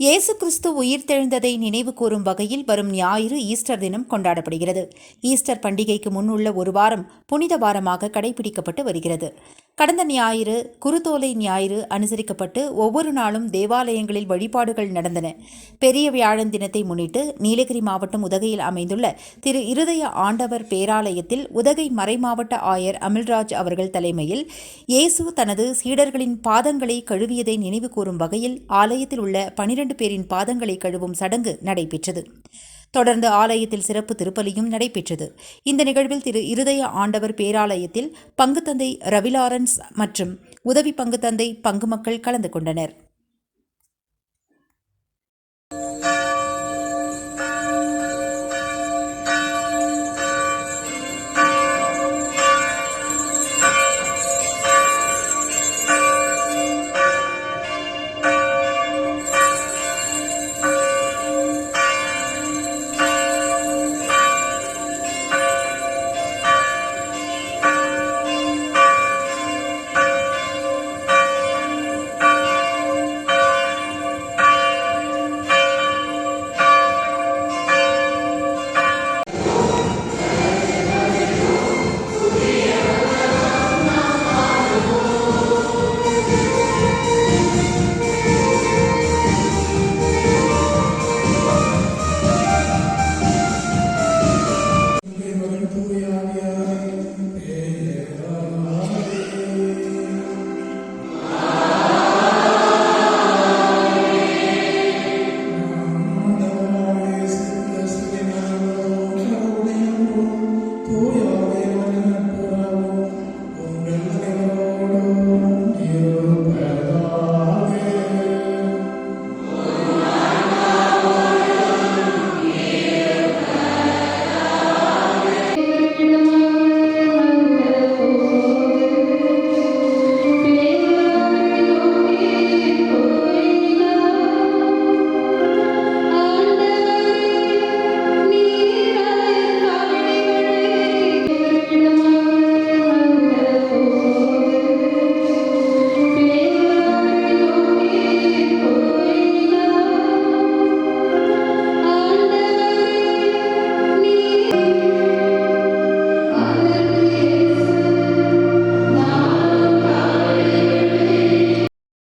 இயேசு கிறிஸ்து உயிர்த்தெழுந்ததை நினைவு கூறும் வகையில் வரும் ஞாயிறு ஈஸ்டர் தினம் கொண்டாடப்படுகிறது. ஈஸ்டர் பண்டிகைக்கு முன்னுள்ள ஒரு வாரம் புனித வாரமாக கடைபிடிக்கப்பட்டு வருகிறது. கடந்த ஞாயிறு குருத்தோலை ஞாயிறு அனுசரிக்கப்பட்டு ஒவ்வொரு நாளும் தேவாலயங்களில் வழிபாடுகள் நடந்தன. பெரிய வியாழன் தினத்தை முன்னிட்டு நீலகிரி மாவட்டம் உதகையில் அமைந்துள்ள திரு இருதய ஆண்டவர் பேராலயத்தில் உதகை மறைமாவட்ட ஆயர் அமில்ராஜ் அவர்கள் தலைமையில் இயேசு தனது சீடர்களின் பாதங்களை கழுவியதை நினைவு கூறும் வகையில் ஆலயத்தில் உள்ள பனிரெண்டு பேரின் பாதங்களை கழுவும் சடங்கு நடைபெற்றது. தொடர்ந்து ஆலயத்தில் சிறப்பு திருப்பலியும் நடைபெற்றது. இந்த நிகழ்வில் திரு இருதய ஆண்டவர் பேராலயத்தில் பங்குத்தந்தை ரவி ரவிலாரன்ஸ் மற்றும் உதவி பங்குத்தந்தை பங்கு மக்கள் கலந்து கொண்டனர்.